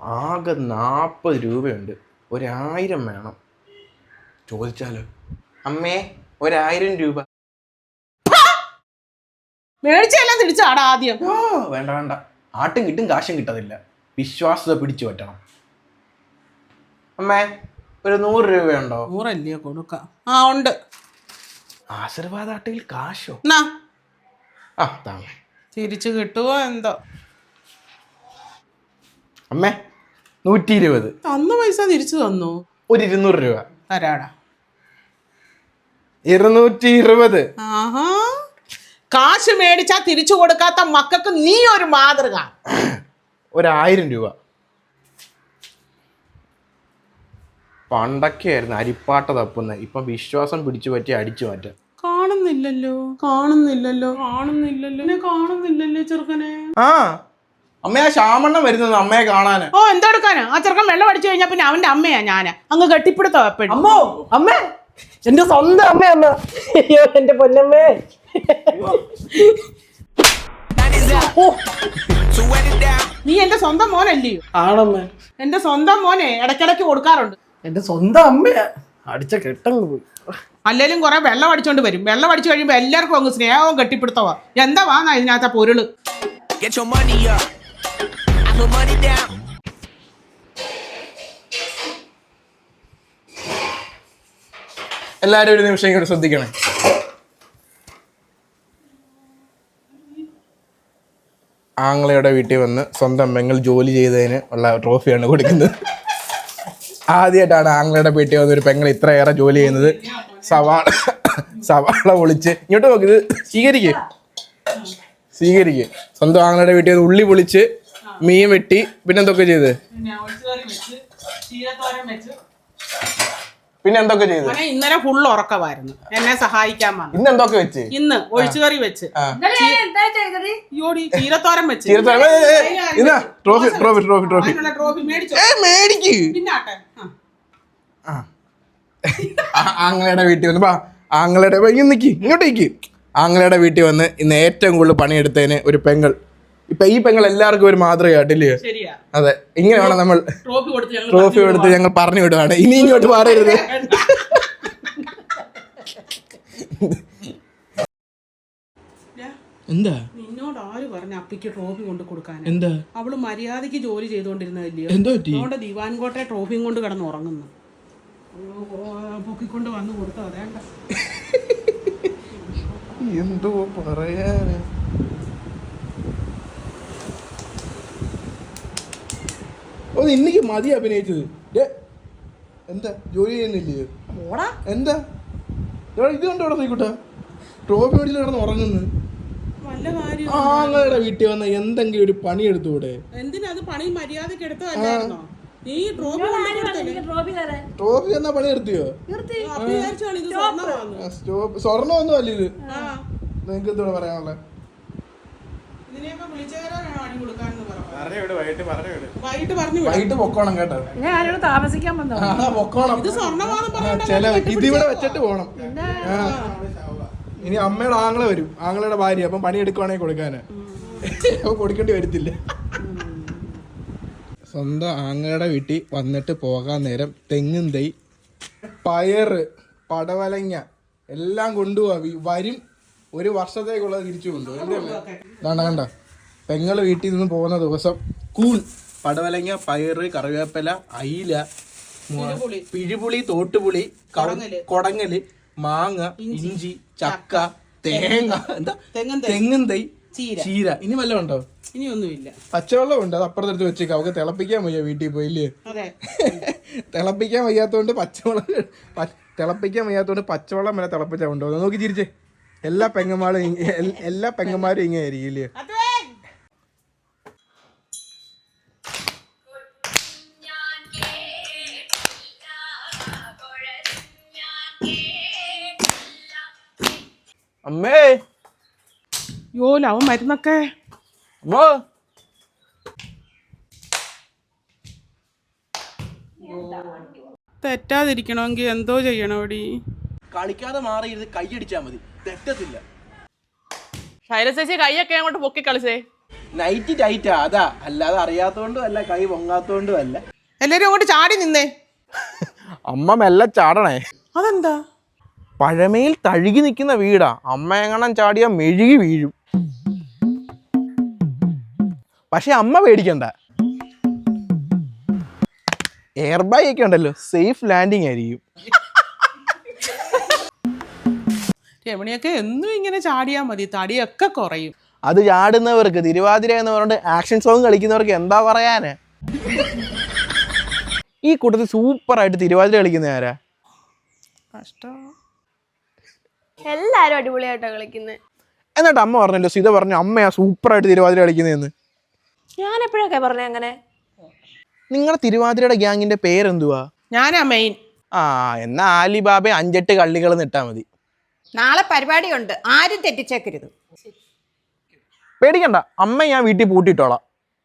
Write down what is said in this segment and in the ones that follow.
ആകെ നാൽപ്പത് രൂപയുണ്ട്. ഒരായിരം വേണം. ചോദിച്ചാലോ? അമ്മേ ഒരായിരം രൂപ. മേടിച്ചെല്ലാം തിരിച്ചാടാ ആദ്യം. ഓ വേണ്ട വേണ്ട. ആട്ടും കിട്ടും കാശും കിട്ടത്തില്ല. വിശ്വാസത പിടിച്ചു പറ്റണം. അമ്മേ ഒരു നൂറ് രൂപയുണ്ടോ? നൂറല്ലേ കൊടുക്കാം. ആ ഉണ്ട്. ആശീർവാദ ആട്ടിൽ കാശോ? എന്നാ ആ താമേ തിരിച്ചു കിട്ടുമോ എന്തോ? അമ്മേ നൂറ്റി ഇരുപത് അന്ന് പൈസ തിരിച്ചു തന്നു. ഒരു ഇരുന്നൂറ് രൂപ. തരാടാ. ഇരുന്നൂറ്റി ഇരുപത് ആഹാ. കാശ് മേടിച്ചാ തിരിച്ചു കൊടുക്കാത്ത മക്കൾക്ക് നീ ഒരു മാതൃക. ഒരായിരം രൂപ. പണ്ടൊക്കെ ആയിരുന്നു അരിപ്പാട്ട തപ്പുന്നത് ഇപ്പം വിശ്വാസം പിടിച്ചു പറ്റി അടിച്ചു മാറ്റാം. കാണുന്നില്ലല്ലോ. കാണുന്നില്ലല്ലോ. കാണുന്നില്ലല്ലോ. എന്നെ കാണുന്നില്ലല്ലോ ചെറുക്കനെ. ആ. അമ്മ ആ ശ്യാമണ്ണ വരുന്നത് അമ്മയെ കാണാന്. ഓ എന്തെടുക്കാനാ ആ ചെറുക്കൻ വെള്ളം അടിച്ചു കഴിഞ്ഞാ പിന്നെ അവന്റെ അമ്മയാ ഞാൻ. അങ്ങ് കെട്ടിപ്പിടുത്തോ എപ്പോഴും. അമ്മോ! അമ്മേ! എന്റെ സ്വന്തം അമ്മയമ്മ അയ്യോ എന്റെ പൊന്നമ്മേ. നീ എന്റെ സ്വന്തം മോനല്ലയോ ആണമ്മേ. എന്റെ സ്വന്തം മോനെ ഇടയ്ക്കിടയ്ക്ക് കൊടുക്കാറുണ്ട്. എന്റെ സ്വന്തം അമ്മയാ. അടിച്ച കെട്ടങ്ങ് പോയി. അല്ലേലും കുറെ വെള്ളം അടിച്ചോണ്ട് വരും. വെള്ളം അടിച്ചു കഴിയുമ്പോ എല്ലാവർക്കും അങ്ങ് സ്നേഹവും കെട്ടിപ്പിടുത്തവാ. എന്താ വാന്നാ ഇതിനകത്ത പൊരുൾ? Get your money up. Put money down. എല്ലാവരും ഒരു നിമിഷം ഇങ്ങോട്ട് ശ്രദ്ധിക്കണേ. ആങ്ങളയുടെ വീട്ടിൽ വന്ന് സ്വന്തം പെങ്ങൾ ജോലി ചെയ്തതിന് ഉള്ള ട്രോഫിയാണ് കൊടുക്കുന്നത്. ആദ്യമായിട്ടാണ് ആങ്ങളയുടെ വീട്ടിൽ വന്ന് ഒരു പെങ്ങൾ ഇത്രയേറെ ജോലി ചെയ്യുന്നത്. സവാള സവാള പൊളിച്ച് ഇങ്ങോട്ട് നോക്ക് ഇത് സ്വീകരിക്കുക സ്വന്തം ആങ്ങളയുടെ വീട്ടിൽ ഉള്ളി പൊളിച്ച് മീൻ വെട്ടി പിന്നെ എന്തൊക്കെ ചെയ്ത്? പിന്നെ എന്തൊക്കെ ചെയ്ത്? ഇന്നലെ ഫുൾ ഉറക്കമായിരുന്നു. എന്നെ സഹായിക്കാൻ വന്നു. ഇന്ന് എന്തൊക്കെ വെച്ച്? ഇന്ന് ഒഴിച്ചുകറി വെച്ച്. ചീരത്തോരൻ വെച്ച്. Trophy trophy trophy trophy. മേടിക്ക്. പിന്നാട്ടെ ആ. ആ- ആങ്ങളയുടെ വീട്ടിൽ വന്ന് ആങ്ങളയുടെ നിക്ക് ഇങ്ങോട്ട് നിക്ക്. ആങ്ങളയുടെ വീട്ടിൽ വന്ന് ഇന്ന് ഏറ്റവും കൂടുതൽ പണിയെടുത്തതിന് ഒരു പെങ്ങൾ. ഇപ്പൊ ഈ പെങ്ങൾ എല്ലാവർക്കും ഒരു മാതൃകയായിട്ടില്ലേ ശരിയാ. അതെ. ഇങ്ങനെ വേണം നമ്മൾ ട്രോഫി കൊടുത്ത് ഞങ്ങൾ പറഞ്ഞു വിടുവാണ്. ഇനി ഇങ്ങോട്ട് മാറരുത്. എന്താ? നിന്നോട് ആര് പറഞ്ഞ അപ്പിക്ക് ട്രോഫി കൊണ്ട് കൊടുക്കാൻ എന്താ? അവൾ മര്യാദയ്ക്ക് ജോലി ചെയ്തോണ്ടിരുന്നതല്ലയോ എന്തോ അവളുടെ ദിവാൻകോട്ടെ ട്രോഫിയും കൊണ്ട് കിടന്ന് ഉറങ്ങുന്നു. പൊക്കിക്കൊണ്ട് വന്ന് കൊടുത്തോ അതേണ്ട എന്തോ പറയാന്? ഓ ഇന്നിക്ക് മതി അഭിനയിച്ചത്. ഡേ, എന്താ ജോലി ചെയ്യുന്നില്ലേ? എന്താ? ഇത് കണ്ടോ ഇവിടെ നോക്കൂട്ടാ ട്രോഫി മേടിച്ച് കിടന്ന് ഉറങ്ങുന്ന. ആങ്ങളുടെ വീട്ടിൽ വന്ന എന്തെങ്കിലും ഒരു പണി എടുത്തൂടെ എന്തിനാ അത് പണി മര്യാദയ്ക്ക് എടുത്തതല്ലായിരുന്നോ നീ ട്രോഫി എന്നാ പണി എടുത്തിയോ? സ്വർണമാന്ന്. അല്ല ഇത്. ആ. നിങ്ങൾക്ക് എന്തോടെ പറയാനുള്ളത് ഞാൻ ആരോട് താമസിക്കാൻ വന്നോ ആ പൊക്കോണം. ഇത് സ്വർണമാണെന്ന് ആ, പറഞ്ഞോണ്ടാ ചില ഇതിവിടെ വെച്ചിട്ട് പോണം. ഇനി അമ്മയുടെ ആങ്ങളെ വരും. ആങ്ങളുടെ ഭാര്യ. അപ്പം പണി എടുക്കുവാണെങ്കിൽ കൊടുക്കാന്. അപ്പൊ കൊടുക്കേണ്ടി വരത്തില്ല. സ്വന്തം ആങ്ങളുടെ വീട്ടിൽ വന്നിട്ട് പോകാൻ നേരം തെങ്ങും തൈ പയറ് പടവലങ്ങ എല്ലാം കൊണ്ടുപോവാ. വി- വരും ഒരു വർഷത്തേക്കുള്ളത് തിരിച്ചു കൊണ്ടുപോകും കണ്ട കണ്ട. പെങ്ങൾ വീട്ടിൽ നിന്ന് പോകുന്ന ദിവസം കൂൺ പടവലങ്ങ പയറ് കറിവേപ്പില അയില പിഴുപുളി. തോട്ടുപുളി കൊടങ്ങൽ. മാങ്ങ ഇഞ്ചി ചക്ക തേങ്ങ. എന്താ? തെങ്ങും തൈ. ചീര. ഇനി വല്ലതും ഉണ്ടോ? ഇനി ഒന്നുമില്ല പച്ചവെള്ളം ഉണ്ട്. അത് അപ്പുറത്തെടുത്ത് വെച്ചേക്കാം. അവക്ക് തിളപ്പിക്കാൻ വയ്യ വീട്ടിൽ പോയില്ലേ തിളപ്പിക്കാൻ വയ്യാത്തോണ്ട് പച്ചവെള്ളം തിളപ്പിക്കാൻ വയ്യാത്തോണ്ട് പച്ചവെള്ളം വരെ തിളപ്പിച്ചാൽ ഉണ്ടോ നോക്കി ചിരിച്ചേ. എല്ലാ പെങ്ങന്മാരും എല്ലാ പെങ്ങന്മാരും ഇങ്ങനെ ആയിരിക്കും ഇല്ലേ അമ്മേ. യോ ലവൻ മരുന്നൊക്കെ? അമ്മോ. തെറ്റാതിരിക്കണമെങ്കിൽ എന്തോ ചെയ്യണോടി കളിക്കാതെ മാറിയിരുന്ന് കൈയടിച്ചാൽ മതി. തെറ്റത്തില്ല. ശൈലശേഷി കൈയൊക്കെ അങ്ങോട്ട് പൊക്കി കളിച്ചേ. നൈറ്റ് ടൈറ്റാ അതാ. അല്ലാതെ അറിയാത്തോണ്ടും അല്ല കൈ പൊങ്ങാത്തോണ്ടും അല്ല. എല്ലാരും അങ്ങോട്ട് ചാടി നിന്നേ. അമ്മ മെല്ലെ ചാടണേ. അതെന്താ? പഴമയിൽ തഴുകി നിൽക്കുന്ന വീടാ. അമ്മ എങ്ങണം ചാടിയാ മെഴുകി വീഴും. പക്ഷെ അമ്മ പേടിക്കണ്ട. എയർ ബാഗ് ഒക്കെ ഉണ്ടല്ലോ സേഫ് ലാൻഡിങ് ആയിരിക്കും. രമണിയൊക്കെ എന്നും ഇങ്ങനെ ചാടിയാൽ മതി തടിയൊക്കെ കുറയും. അത് ചാടുന്നവർക്ക് തിരുവാതിര എന്ന് പറഞ്ഞിട്ട് ആക്ഷൻ സോങ് കളിക്കുന്നവർക്ക് എന്താ പറയാന്? ഈ കൂട്ടത്തിൽ സൂപ്പറായിട്ട് തിരുവാതിര കളിക്കുന്ന ആരാ? കഷ്ടം. എല്ലാരും അടിപൊളിയായിട്ടാ കളിക്കുന്നത് എന്നിട്ട് അമ്മ പറഞ്ഞല്ലോ സീത പറഞ്ഞു അമ്മയാ സൂപ്പർ ആയിട്ട് തിരുവാതിര കളിക്കുന്നതെന്ന്. ഞാൻ എപ്പോഴൊക്കെ പറഞ്ഞ അങ്ങനെ? നിങ്ങളുടെ തിരുവാതിരയുടെ ഗ്യാങ്ങിന്റെ പേരെന്തുവാ? ഞാനാ മെയിൻ ആ എന്നാ ആലിബാബെ അഞ്ചെട്ട് കള്ളികൾ നിട്ടാ മതി. നാളെ പരിപാടിയുണ്ട്. ആരും തെറ്റിച്ചേക്കരുത്. പേടിക്കണ്ട. അമ്മ ഞാൻ വീട്ടിൽ പൂട്ടിയിട്ടോളാം.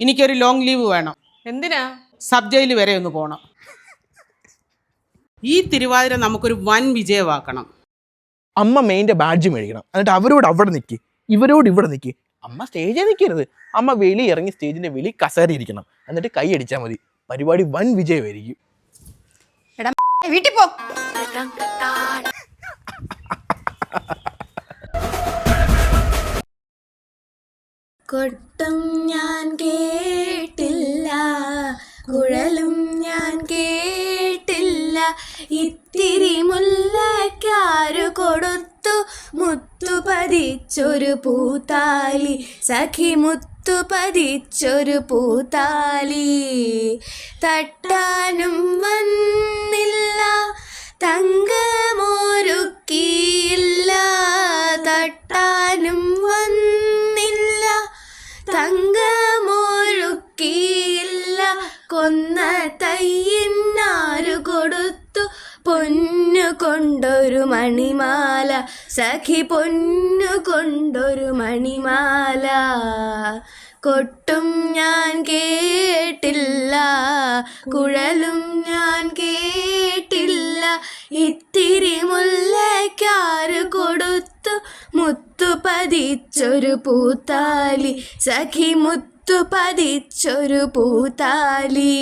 എനിക്കൊരു ലോങ് ലീവ് വേണം. എന്തിനാ? സബ് ജയിൽ വരെ ഒന്ന് പോണം. ഈ തിരുവാതിര നമുക്കൊരു വൻ വിജയമാക്കണം. അമ്മ മെയിന്റെ ബാഡ്ജ് മേടിക്കണം. എന്നിട്ട് അവരോട് അവിടെ നിൽക്കി ഇവരോട് ഇവിടെ നിൽക്കി അമ്മ സ്റ്റേജിൽ നിൽക്കരുത് അമ്മ വെളി ഇറങ്ങി സ്റ്റേജിന്റെ വെളി കസേര ഇരിക്കണം എന്നിട്ട് കൈ അടിച്ചാൽ മതി. പരിപാടി വൻ വിജയമായിരിക്കും. എടാ വീട്ടിൽ പോ. കൊട്ടും ഞാൻ കേട്ടില്ല കുഴലും ഞാൻ കേട്ടില്ല. ഇത്തിരി മുല്ലക്കാരു കൊടുത്തു മുത്തു പതിച്ചൊരു പൂത്താലി. സഖി മുത്തു പതിച്ചൊരു പൂത്താലി. തട്ടാനും വന്നില്ല തങ്കമൊരുക്കിയില്ല തട്ടാനും വന്നില്ല തങ്കമൊരുക്കിയില്ല കൊന്ന തയ്യന്നാരു കൊടുത്തു പൊന്നു കൊണ്ടൊരു മണിമാല. സഖി പൊന്നു കൊണ്ടൊരു മണിമാല. കൊട്ടും ഞാൻ കേട്ടില്ല കുഴലും ഞാൻ കേട്ടില്ല ഇത്തിരി മുല്ലക്കാര് കൊടുത്തു മുത്തു പതിച്ചൊരു പൂത്താലി. സഖി മുത്തു പതിച്ചൊരു പൂത്താലി.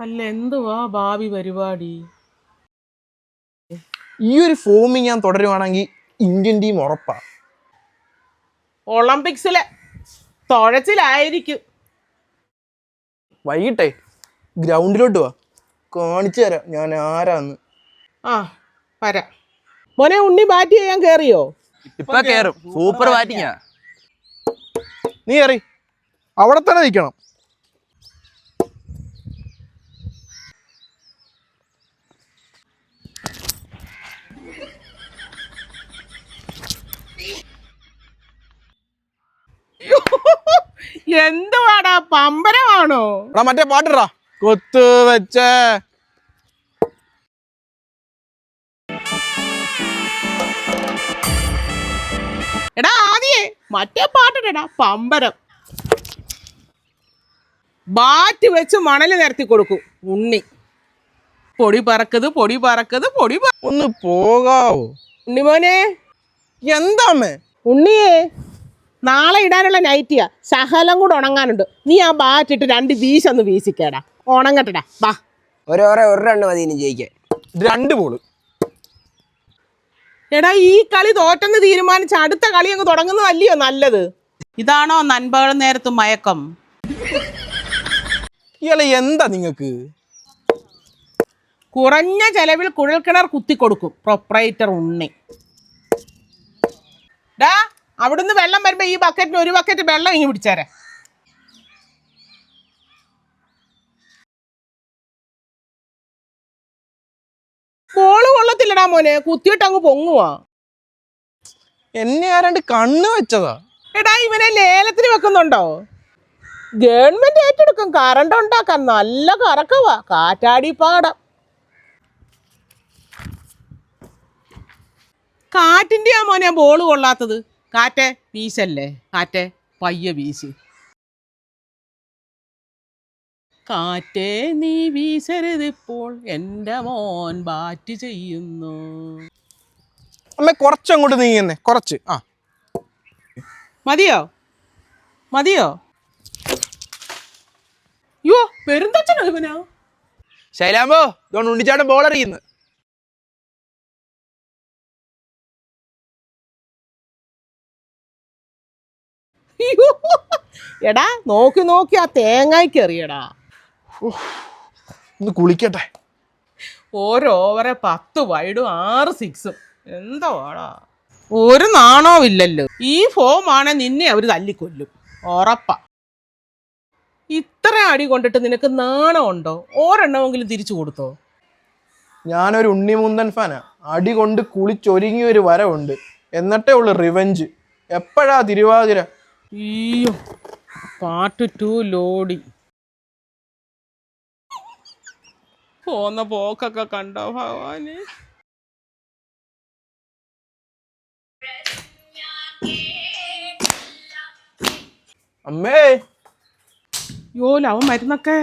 അല്ല എന്തുവാ ഭാവി പരിപാടി? ഈ ഒരു ഫോമിങ് ഞാൻ തുടരുവാണെങ്കിൽ ഇന്ത്യൻ ടീം ഉറപ്പാ. ഒളിമ്പിക്സിലെ തുഴച്ചിലായിരിക്കും. വൈകിട്ടേ ഗ്രൗണ്ടിലോട്ട് വാ. കാണിച്ചു തരാം ഞാൻ ആരാന്ന്. ആ വരാം. മോനെ ഉണ്ണി ബാറ്റ് ചെയ്യാൻ കേറിയോ? ഇപ്പൊ കേറും. സൂപ്പർ ബാറ്റിങ്ങാ നീ കേറി. അവിടെ തന്നെ നിൽക്കണം. എന്തുവാടാ പമ്പരമാണോ? മറ്റേ പാട്ടിടാ. കൊത്ത് വെച്ച എടാ ആദ്യേ മറ്റേ പാട്ടിടടാ പമ്പരം. ബാറ്റ് വെച്ച് മണൽ നിരത്തി കൊടുക്കും ഉണ്ണി. പൊടി പറക്കത് പൊടി പറക്കത് പൊടി ഒന്ന് പോകാവോ? ഉണ്ണിമോനെ. എന്താ അമ്മേ ഉണ്ണിയേ നാളെ ഇടാനുള്ള നൈറ്റിയാ ശകലം കൂടെ ഉണങ്ങാനുണ്ട്. നീ ആ ബാറ്റിട്ട് രണ്ട് വീശൊന്ന് വീശിക്കേടാ. ഉണങ്ങട്ടടാ വാ. ഒരു ഓവറെ ഒരു റണ്ണ് മതി ഇനി ജയിക്കാൻ. രണ്ട് ബോൾ എടാ ഈ കളി തോറ്റെന്ന് തീരുമാനിച്ച അടുത്ത കളി അങ്ങ് തുടങ്ങുന്നതല്ലയോ നല്ലത്? ഇതാണോ നൻപകൽ നേരത്തും മയക്കം? ഇയാളെ എന്താ നിങ്ങക്ക്? കുറഞ്ഞ ചെലവിൽ കുഴൽക്കിണർ കുത്തിക്കൊടുക്കും. പ്രൊപ്പറേറ്റർ ഉണ്ണി. ഡാ അവിടുന്ന് വെള്ളം വരുമ്പോ ഈ ബക്കറ്റിന് ഒരു ബക്കറ്റ് വെള്ളം ഇങ്ങ് പിടിച്ചേരെ. ബോൾ കൊള്ളത്തില്ലടാ മോനെ. കുത്തിയിട്ട് അങ്ങ് പൊങ്ങുവാ. എന്നെ ആരാണ്ട് കണ്ണ് വെച്ചതാ. എടാ ഇവനെ ലേലത്തിന് വെക്കുന്നുണ്ടോ? ഗവൺമെന്റ് ഏറ്റെടുക്കും. കറണ്ട് ഉണ്ടാക്കാൻ നല്ല കറക്കവാ. കാറ്റാടി പാടം. കാറ്റിന്റെ ആ മോനെ ബോൾ കൊള്ളാത്തത്. കാറ്റേ വീശല്ലേ? കാറ്റേ പയ്യ വീശ്. കാറ്റേ നീ വീശരുതിപ്പോൾ എന്റെ മോൻ ബാറ്റ് ചെയ്യുന്നു. അമ്മ കുറച്ചങ്ങോട്ട് നീങ്ങുന്നേ കുറച്ച്. ആ. മതിയോ? മതിയോ? യോ പെരുന്തച്ഛനോ ഇവനാ? ശൈലാമ്പോ ഇതുകൊണ്ട് ഉണ്ണിച്ചാട്ടൻ ബോൾ അറിയുന്നു. എടാ നോക്കി നോക്കി ആ തേങ്ങായ്ക്ക് എറിയടാ ഒന്ന് കുളിക്കട്ടെ. ഓരോ ഓവറെ പത്ത് വൈഡും ആറ് സിക്സും എന്തോടാ ഒരു നാണോ ഇല്ലല്ലോ. ഈ ഫോമാണ് നിന്നെ അവർ തല്ലിക്കൊല്ലും. ഉറപ്പാ. ഇത്ര അടി കൊണ്ടിട്ട് നിനക്ക് നാണമുണ്ടോ? ഒരെണ്ണമെങ്കിലും തിരിച്ചു കൊടുത്തോ? ഞാനൊരു ഉണ്ണിമുന്തൻ ഫാനാ അടി കൊണ്ട് കുളിച്ചൊരുങ്ങിയ ഒരു വരവുണ്ട്. എന്നിട്ടേ ഉള്ളു റിവഞ്ച് എപ്പോഴാ തിരുവാതിര? അയ്യോ. പാർട്ട് ടു ലോഡി പോന്ന പോക്കൊക്കെ കണ്ടോ ഭഗവാന്? അമ്മേ. യോ ലവ മരുന്നൊക്കെ.